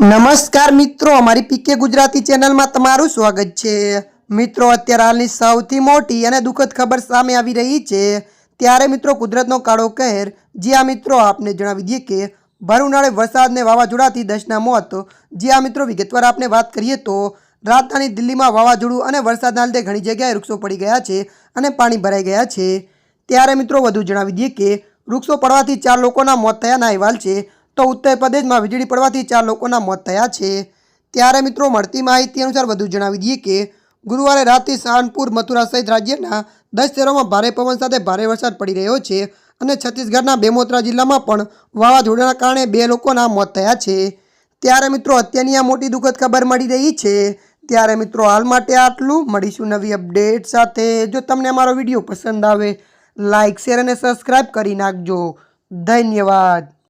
નમસ્કાર મિત્રો, અમારી પીકે ગુજરાતી ચેનલમાં તમારું સ્વાગત છે. મિત્રો, અત્યારે હાલની સૌથી મોટી અને દુઃખદ ખબર સામે આવી રહી છે. ત્યારે મિત્રો, કુદરતનો કાળો કહેર. જે આ મિત્રો, આપને જણાવી દઈએ કે ભર ઉનાળે વરસાદને વાવાઝોડાથી દસના મોત. જે આ મિત્રો, વિગતવાર આપને વાત કરીએ તો રાજધાની દિલ્હીમાં વાવાઝોડું અને વરસાદના લીધે ઘણી જગ્યાએ વૃક્ષો પડી ગયા છે અને પાણી ભરાઈ ગયા છે. ત્યારે મિત્રો, વધુ જણાવી દઈએ કે વૃક્ષો પડવાથી ચાર લોકોના મોત થયાના અહેવાલ છે. તો ઉત્તર પ્રદેશમાં વીજળી પડવાથી ચાર લોકોના મોત થયા છે. ત્યારે મિત્રો મળતી માહિતી અનુસાર વધુ જણાવી દઈએ કે, ગુરુવારે રાતથી સહારનપુર મથુરા સહિત રાજ્યના દસ શહેરોમાં ભારે પવન સાથે ભારે વરસાદ પડી રહ્યો છે અને છત્તીસગઢના બેમોત્રા જિલ્લામાં પણ વાવાઝોડાના કારણે બે લોકોના મોત થયા છે. ત્યારે મિત્રો અત્યારની આ મોટી દુઃખદ ખબર મળી રહી છે. ત્યારે મિત્રો હાલ માટે આટલું. મળીશું નવી અપડેટ સાથે. જો તમને અમારો વીડિયો પસંદ આવે લાઇક શેર અને સબસ્ક્રાઈબ કરી નાખજો. ધન્યવાદ.